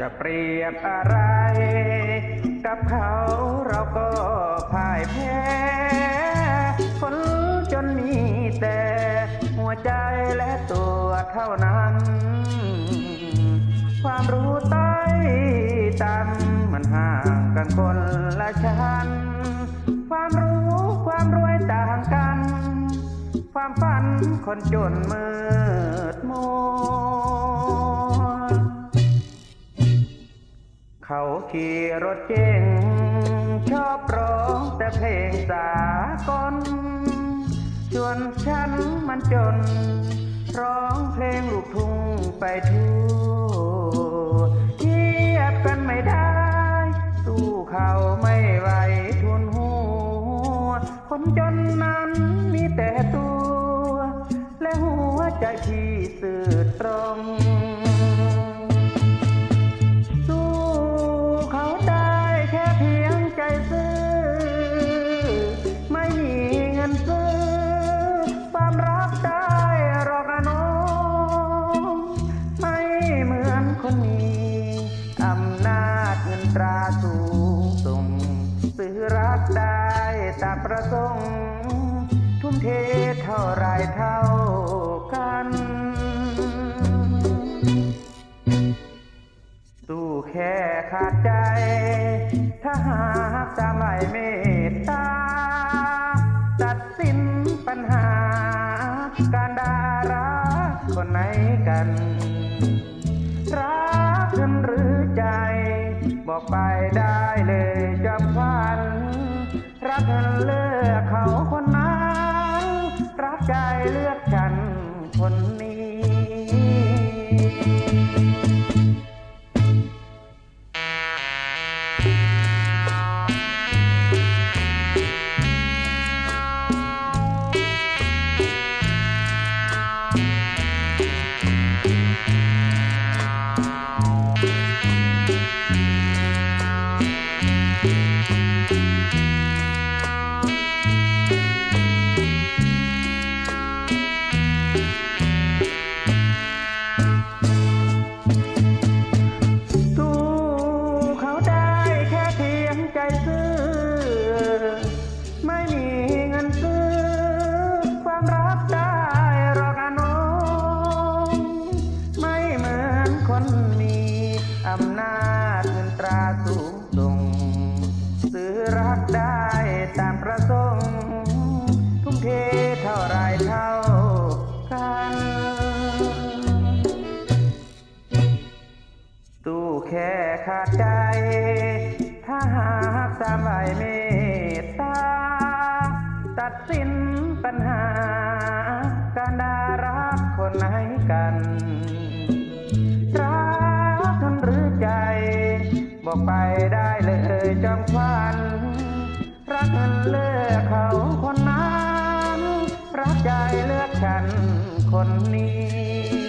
จะเปรียบอะไร กับเขาเราก็พ่ายแพ้คนจนมีแต่ หัวใจและตัวเท่านั้น ความรู้ใต้ต่ำมันห่างกันคนละชั้น ความรู้ความรวยต่างกัน ความฝันคนจนมืดมัว เขาขี่รถเก๋งชอบร้องแต่เพลงสากลชวนฉันมันจน ร้องเพลงลูกทุ่งไปทั่วเทียบกันไม่ได้ สู้เขาไม่ไหวทุนหัว คนจนนั้นมีแต่ตัว และหัวใจที่สื่อตรง ราสูงส่งซื้อรักได้ตามประสงค์ ทุ่มเทเท่าไรเท่ากัน สู้แค่ขาดใจ ถ้าหากจะไม่เมตตา ตัดสินปัญหา การดารักคนไหนกัน รักกันหรือใจ บอกไปได้เลยจำควันรักกันเลือกเขาคนนั้นรักใจเลือกฉันคนนี้ ขาดใจ ถ้าหากสามใบเมตตา ตัดสินปัญหา การดารักคนไหนกัน รักกันหรือใจ บอกไปได้เลยจอมควันรักเงินเลือกเขาคนนั้น รักใจเลือกฉันคนนี้